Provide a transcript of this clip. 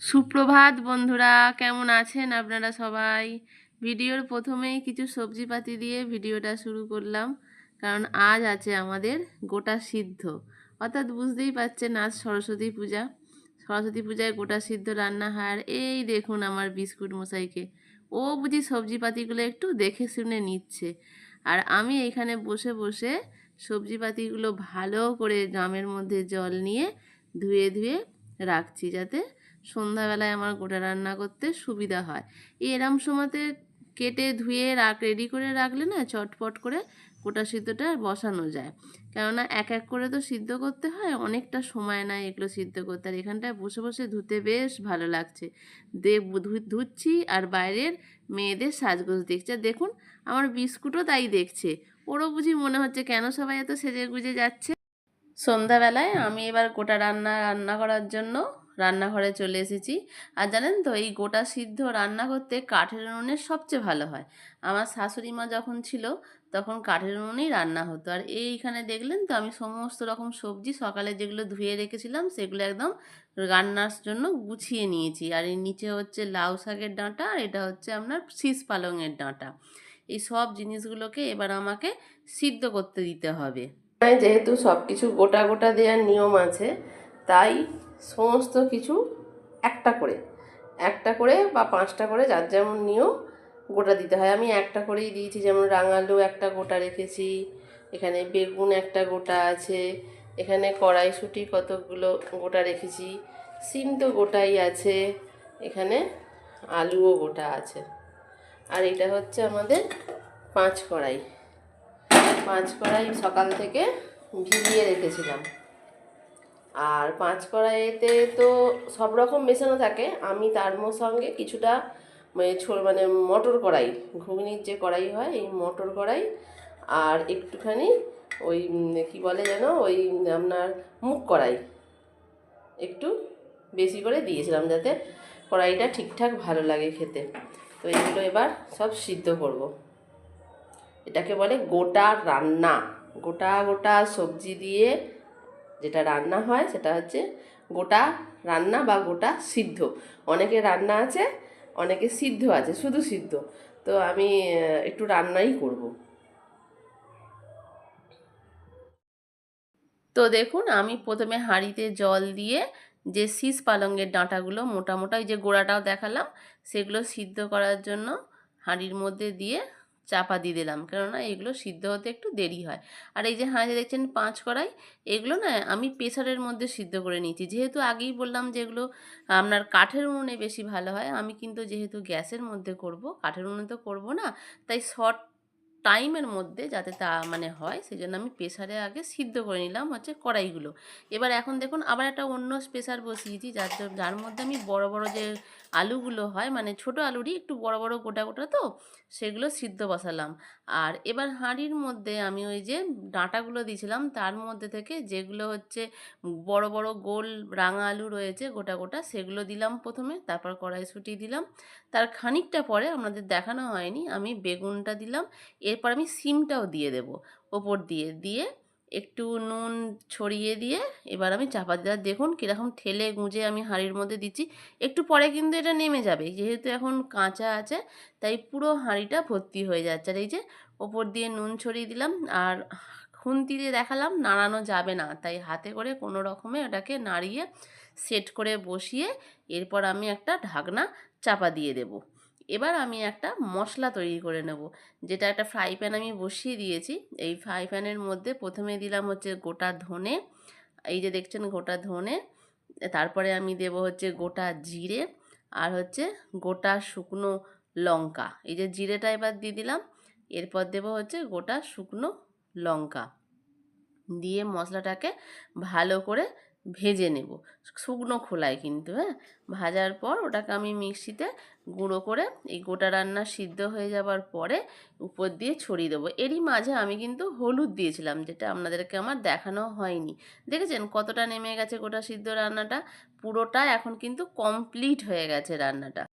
সুপ্রভাত বন্ধুরা, কেমন আছেন আপনারা সবাই? ভিডিওর প্রথমেই কিছু সবজিপাতি দিয়ে ভিডিওটা শুরু করলাম, কারণ আজ আছে আমাদের গোটা সিদ্ধ। অর্থাৎ বুঝতেই পারছেন আজ সরস্বতী পূজা। সরস্বতী পূজায় গোটা সিদ্ধ রান্না আর এই দেখুন আমার বিস্কুট মশাইকে। ও বুঝি সবজিপাতিগুলো একটু দেখে শুনে নিচ্ছে। আর আমি এখানে বসে বসে সবজিপাতিগুলো ভালো করে ড্রামের মধ্যে জল নিয়ে ধুয়ে ধুয়ে রাখছি যাতে সন্ধ্যাবেলায় আমার গোটা রান্না করতে সুবিধা হয়। এরম সময়তে কেটে ধুয়ে রাখ রেডি করে রাখলে না চটপট করে গোটা সিদ্ধটা বসানো যায়। কেননা এক এক করে তো সিদ্ধ করতে হয়, অনেকটা সময় নেয় এগুলো সিদ্ধ করতে। আর এখানটায় বসে বসে ধুতে বেশ ভালো লাগছে। দে ধুচ্ছি আর বাইরের মেয়েদের সাজগোজ দেখছে। দেখুন, আমার বিস্কুটও তাই দেখছে। ওরও বুঝি মনে হচ্ছে, কেন সবাই এত সেজে গুজে যাচ্ছে? সন্ধ্যাবেলায় আমি এবার গোটা রান্না রান্না করার জন্য রান্নাঘরে চলে এসেছি। আর জানেন তো, এই গোটা সিদ্ধ রান্না করতে কাঠের উনুনে সবচেয়ে ভালো হয়। আমার শাশুড়ি মা যখন ছিল, তখন কাঠের উনুনেই রান্না হতো। আর এইখানে দেখলেন তো, আমি সমস্ত রকম সবজি সকালে যেগুলো ধুয়ে রেখেছিলাম, সেগুলো একদম রান্নার জন্য গুছিয়ে নিয়েছি। আর এই নিচে হচ্ছে লাউ শাকের ডাঁটা, আর এটা হচ্ছে আপনার শীষ পালংয়ের ডাঁটা। এই সব জিনিসগুলোকে এবার আমাকে সিদ্ধ করতে দিতে হবে। যেহেতু সব কিছু গোটা গোটা দেওয়ার নিয়ম আছে, তাই সমস্ত কিছু একটা করে। একটা করে বা পাঁচটা করে, যার যেমন নিয়ম, গোটা দিতে হয়। আমি একটা করেই দিয়েছি, যেমন রাঙালু একটা গোটা রেখেছি, এখানে বেগুন একটা গোটা আছে, এখানে কড়াইশুঁটি কতগুলো গোটা রেখেছি, সিম তো গোটাই আছে, এখানে আলুও গোটা আছে। আর এটা হচ্ছে আমাদের পাঁচ কড়াই। পাঁচ কড়াই সকাল থেকে ভিজিয়ে রেখেছিলাম। আর পাঁচ কড়াইতে তো সব রকম মেশানো থাকে। আমি তার সঙ্গে কিছুটা মানে মানে মটর কড়াই, ঘুগনির যে কড়াই হয়, এই মটর কড়াই আর একটুখানি ওই কি বলে যেন, ওই, আপনার মুখ কড়াই একটু বেশি করে দিয়েছিলাম যাতে কড়াইটা ঠিকঠাক ভালো লাগে খেতে। তো এগুলো এবার সব সিদ্ধ করব। এটাকে বলে গোটা রান্না। গোটা গোটা সবজি দিয়ে যেটা রান্না হয় সেটা হচ্ছে গোটা রান্না বা গোটা সিদ্ধ। অনেকে রান্না আছে, অনেকে সিদ্ধ আছে, শুধু সিদ্ধ। তো আমি একটু রান্নাই করব। তো দেখুন, আমি প্রথমে হাঁড়িতে জল দিয়ে যে শীষ পালঙ্গের ডাঁটাগুলো মোটা মোটা ওই যে গোড়াটাও দেখালাম, সেগুলো সিদ্ধ করার জন্য হাঁড়ির মধ্যে দিয়ে চাপা দিয়ে দিলাম। কেননা এগুলো সিদ্ধ হতে একটু দেরি হয়। আর এই যে হাঁজে দেখছেন পাঁচ কড়াই, এগুলো না আমি প্রেশারের মধ্যে সিদ্ধ করে নিয়েছি। যেহেতু আগেই বললাম যে এগুলো আপনার কাঠের উনুনে বেশি ভালো হয়, আমি কিন্তু যেহেতু গ্যাসের মধ্যে করব, কাঠের উনুনে তো করব না, তাই শর্ট টাইমের মধ্যে যাতে তা মানে হয় সেই জন্য আমি প্রেসারে আগে সিদ্ধ করে নিলাম হচ্ছে কড়াইগুলো। এবার এখন দেখুন আবার একটা অন্য প্রেসার বসিয়েছি, যার যার মধ্যে আমি বড় বড় যে আলুগুলো হয় মানে ছোট আলুরই একটু বড় বড় গোটা গোটা তো, সেগুলো সিদ্ধ বসালাম। আর এবার হাঁড়ির মধ্যে আমি ওই যে ডাঁটাগুলো দিয়েছিলাম, তার মধ্যে থেকে যেগুলো হচ্ছে বড় বড় গোল রাঙা আলু রয়েছে গোটা গোটা, সেগুলো দিলাম প্রথমে, তারপর কড়াইশুঁটি দিলাম। তার খানিকটা পরে আপনাদের দেখানো হয়নি, আমি বেগুনটা দিলাম। এরপর আমি সিমটাও দিয়ে দেব। ওপর দিয়ে দিয়ে একটু নুন ছড়িয়ে দিয়ে এবার আমি চাপা দিয়ে দেখুন কীরকম ঠেলে গুঁজে আমি হাঁড়ির মধ্যে দিচ্ছি। একটু পরে কিন্তু এটা নেমে যাবে, যেহেতু এখন কাঁচা আছে, তাই পুরো হাঁড়িটা ভর্তি হয়ে যাচ্ছে। আর এই যে ওপর দিয়ে নুন ছড়িয়ে দিলাম, আর খুন্তি দিয়ে দেখালাম, নাড়ানো যাবে না। তাই হাতে করে কোনো রকমে ওটাকে নাড়িয়ে, সেট করে বসিয়ে এরপর আমি একটা ঢাকনা চাপা দিয়ে দেব। এবার আমি একটা মশলা তৈরি করে নেব। যেটা একটা ফ্রাই প্যান আমি বসিয়ে দিয়েছি। এই ফ্রাই প্যানের মধ্যে প্রথমে দিলাম হচ্ছে গোটা ধনে। এই যে দেখছেন গোটা ধনে। তারপরে আমি দেব হচ্ছে গোটা জিরে আর হচ্ছে গোটা শুকনো লঙ্কা। এই যে জিরেটা এবার দিয়ে দিলাম। এরপর দেব হচ্ছে গোটা শুকনো লঙ্কা। দিয়ে মশলাটাকে ভালো করে ভেজে নেব। শুকনো খোলায় কিন্তু হ্যাঁ? ভাজার পর ওটাকে আমি মিক্সিতে গুঁড়ো করে এই গোটা রান্না সিদ্ধ হয়ে যাবার পরে উপর দিয়ে ছড়িয়ে দেবো। এরই মাঝে আমি কিন্তু হলুদ দিয়েছিলাম, যেটা আপনাদেরকে আমার দেখানো হয়নি। দেখেছেন কতটা নেমে গেছে গোটা সিদ্ধ রান্নাটা? পুরোটা এখন কিন্তু কমপ্লিট হয়ে গেছে রান্নাটা।